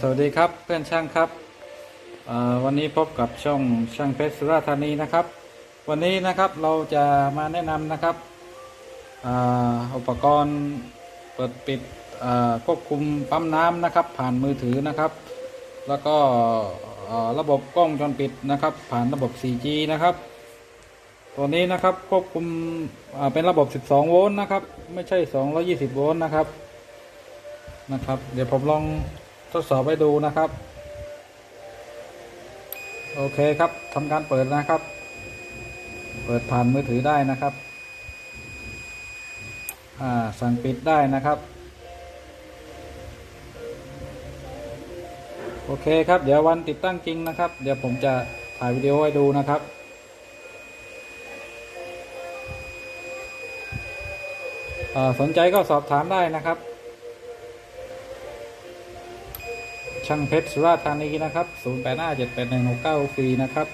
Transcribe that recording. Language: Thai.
สวัสดีครับเพื่อนช่างครับวันนี้พบกับช่องช่างเพชรสุราษฎร์ธานีนะครับ วันนี้นะครับเราจะมาแนะนำนะครับอ,อุปกรณ์เปิดปิดควบคุมปั๊มน้ำนะครับ ผ่านมือถือนะครับ แล้วก็ระบบกล้องจรปิดนะครับ ผ่านระบบ 4G นะครับ ตัวนี้นะครับควบคุมเป็นระบบ 12 โวลต์นะครับ ไม่ใช่ 220 โวลต์นะครับนะครับ เดี๋ยวผมลอง ทดสอบให้ดูนะครับ โอเคครับทำการเปิดนะครับ เปิดผ่านมือถือได้นะครับ อ่า สั่งปิดได้นะครับ โอเคครับ เดี๋ยววันติดตั้งจริงนะครับ เดี๋ยวผมจะถ่ายวิดีโอให้ดูนะครับอ่าสนใจก็สอบถามได้นะครับ ช่างเพชรสุราษฎร์ธานีนะครับ 08578169ฟรีนะครับ